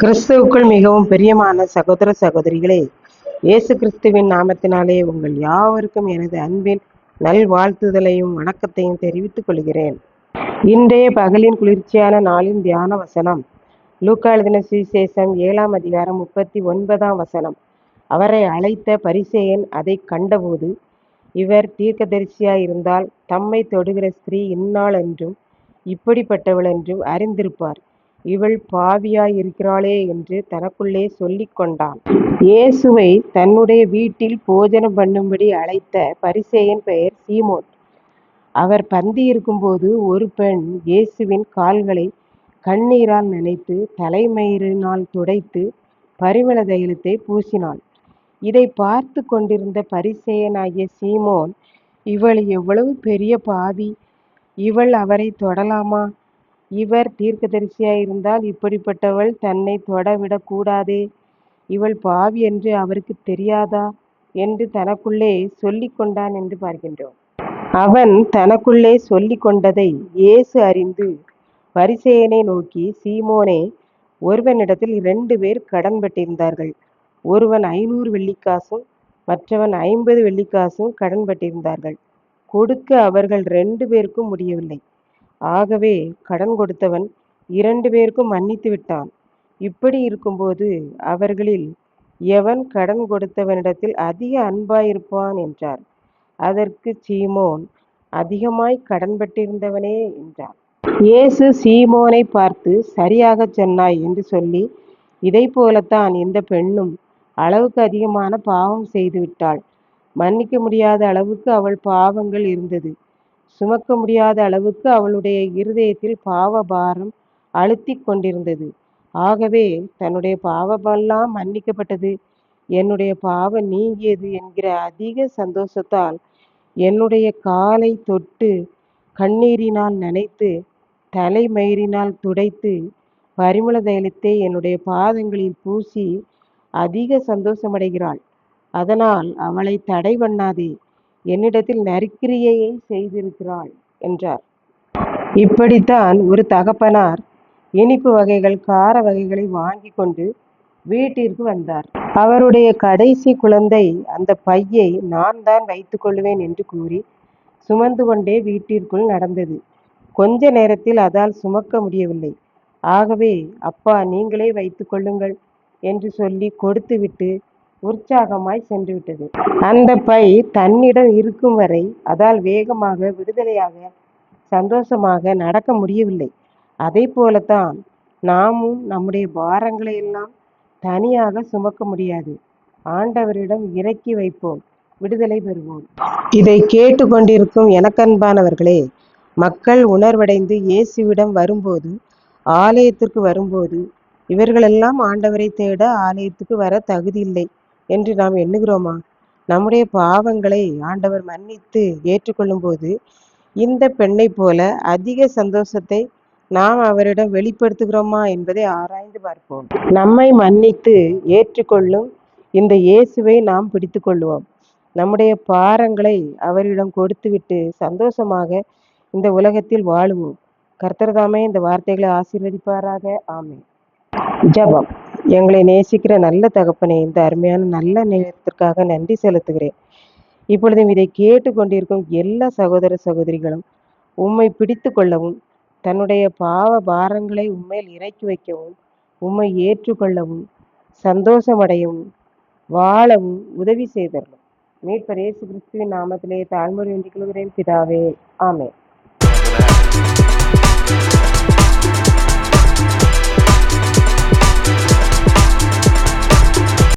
கிறிஸ்துவுக்குள் மிகவும் பிரியமான சகோதர சகோதரிகளே இயேசு கிறிஸ்துவின் நாமத்தினாலே உங்கள் யாவருக்கும் எனது அன்பின் நல்வாழ்த்துதலையும் வணக்கத்தையும் தெரிவித்துக் கொள்கிறேன். இன்றைய பகலின் குளிர்ச்சியான நாளின் தியான வசனம். லூக்கா எழுதின சுவிசேஷம் ஏழாம் அதிகாரம் முப்பத்தி ஒன்பதாம் வசனம். அவரை அழைத்த பரிசேயன் அதை கண்டபோது இவர் தீர்க்கதரிசியாயிருந்தால் தம்மை தொடுகிற ஸ்திரீ இந்நாள் என்றும் இப்படிப்பட்டவள் என்றும் அறிந்திருப்பார். இவள் பாவியாயிருக்கிறாளே என்று தனக்குள்ளே சொல்லிக் கொண்டான். இயேசுவை தன்னுடைய வீட்டில் போஜனம் பண்ணும்படி அழைத்த பரிசேயன் பெயர் சீமோன். அவர் பந்தி இருக்கும்போது ஒரு பெண் இயேசுவின் கால்களை கண்ணீரால் நினைத்து தலைமயிரினால் துடைத்து பரிமள தைலத்தை பூசினாள். இதை பார்த்து கொண்டிருந்த பரிசேயனாகிய சீமோன் இவள் எவ்வளவு பெரிய பாவி இவள் அவரை தொடலாமா? இவர் தீர்க்கதரிசியாயிருந்தால் இப்படிப்பட்டவள் தன்னை தொடவிடக்கூடாதே இவள் பாவி என்று அவருக்கு தெரியாதா? என்று தனக்குள்ளே சொல்லி கொண்டான் என்று பார்க்கின்றோம். அவன் தனக்குள்ளே சொல்லி கொண்டதை இயேசு அறிந்து பரிசேயனை நோக்கி சீமோனே ஒருவனிடத்தில் இரண்டு பேர் கடன்பட்டிருந்தார்கள் ஒருவன் ஐநூறு வெள்ளிக்காசும் மற்றவன் ஐம்பது வெள்ளிக்காசும் கடன்பட்டிருந்தார்கள் கொடுக்க அவர்கள் ரெண்டு பேருக்கும் முடியவில்லை. ஆகவே கடன் கொடுத்தவன் இரண்டு பேருக்கும் மன்னித்து விட்டான். இப்படி இருக்கும்போது அவர்களில் எவன் கடன் கொடுத்தவனிடத்தில் அதிக அன்பாயிருப்பான் என்றார். அதற்கு சீமோன் அதிகமாய் கடன்பட்டிருந்தவனே என்றார் இயேசு சீமோனை பார்த்து சரியாக சொன்னாய் என்று சொல்லி இதை போலத்தான் இந்த பெண்ணும் அளவுக்கு அதிகமான பாவம் செய்துவிட்டாள் மன்னிக்க முடியாத அளவுக்கு அவள் பாவங்கள் இருந்தது. சுமக்க முடியாத அளவுக்கு அவளுடைய இருதயத்தில் பாவ பாரம் அழுத்தி கொண்டிருந்தது. ஆகவே தன்னுடைய பாவமெல்லாம் மன்னிக்கப்பட்டது. என்னுடைய பாவம் நீங்கியது என்கிற அதிக சந்தோஷத்தால் என்னுடைய காலை தொட்டு கண்ணீரினால் நனைத்து தலைமயிரினால் துடைத்து பரிமள தைலத்தை என்னுடைய பாதங்களில் பூசி அதிக சந்தோஷமடைகிறாள். அதனால் அவளை தடை பண்ணாதே. என்னிடத்தில் நற்கிரியையை செய்திருக்கிறாள் என்றார். இப்படித்தான் ஒரு தகப்பனார் இனிப்பு வகைகள் கார வகைகளை வாங்கி கொண்டு வீட்டிற்கு வந்தார். அவருடைய கடைசி குழந்தை அந்த பையை நான் தான் வைத்துக் கொள்வேன் என்று கூறி சுமந்து கொண்டே வீட்டிற்குள் நடந்தது. கொஞ்ச நேரத்தில் அதால் சுமக்க முடியவில்லை. ஆகவே அப்பா நீங்களே வைத்துக் கொள்ளுங்கள் என்று சொல்லி கொடுத்துவிட்டு உற்சாகமாய் சென்றுவிட்டது. அந்த பை தன்னிடம் இருக்கும் வரை அதால் வேகமாக விடுதலையாக சந்தோஷமாக நடக்க முடியவில்லை. அதை போலத்தான் நாமும் நம்முடைய பாரங்களை எல்லாம் தனியாக சுமக்க முடியாது. ஆண்டவரிடம் இறக்கி வைப்போம் விடுதலை பெறுவோம். இதை கேட்டுக்கொண்டிருக்கும் எனக்கன்பானவர்களே மக்கள் உணர்வடைந்து இயேசுவிடம் வரும்போது ஆலயத்திற்கு வரும்போது இவர்களெல்லாம் ஆண்டவரை தேட ஆலயத்துக்கு வர தகுதியில்லை. என்று நாம் எண்ணுகிறோமா? நம்முடைய பாவங்களை ஆண்டவர் மன்னித்து ஏற்றுக்கொள்ளும் போது இந்த பெண்ணை போல அதிக சந்தோஷத்தை நாம் அவரிடம் வெளிப்படுத்துகிறோமா என்பதை ஆராய்ந்து பார்ப்போம். நம்மை மன்னித்து ஏற்றுக்கொள்ளும் இந்த இயேசுவை நாம் பிடித்து கொள்வோம். நம்முடைய பாரங்களை அவரிடம் கொடுத்துவிட்டு சந்தோஷமாக இந்த உலகத்தில் வாழுவோம். கர்த்தர்தாமே இந்த வார்த்தைகளை ஆசீர்வதிப்பாராக. ஆமே ஜபம். எங்களை நேசிக்கிற நல்ல தகப்பனே இந்த அருமையான நல்ல நேரத்திற்காக நன்றி செலுத்துகிறேன். இப்பொழுதும் இதை கேட்டுக்கொண்டிருக்கும் எல்லா சகோதர சகோதரிகளும் உம்மை பிடித்து கொள்ளவும் தன்னுடைய பாவ பாரங்களை உண்மையில் இறக்கி வைக்கவும் உம்மை ஏற்றுக்கொள்ளவும் சந்தோஷமடையவும் வாழவும் உதவி செய்தரணும் மீட்பர் இயேசு கிறிஸ்துவின் நாமத்திலே தாழ்மொழி வேண்டிக் கொள்கிறேன். பிதாவே ஆமே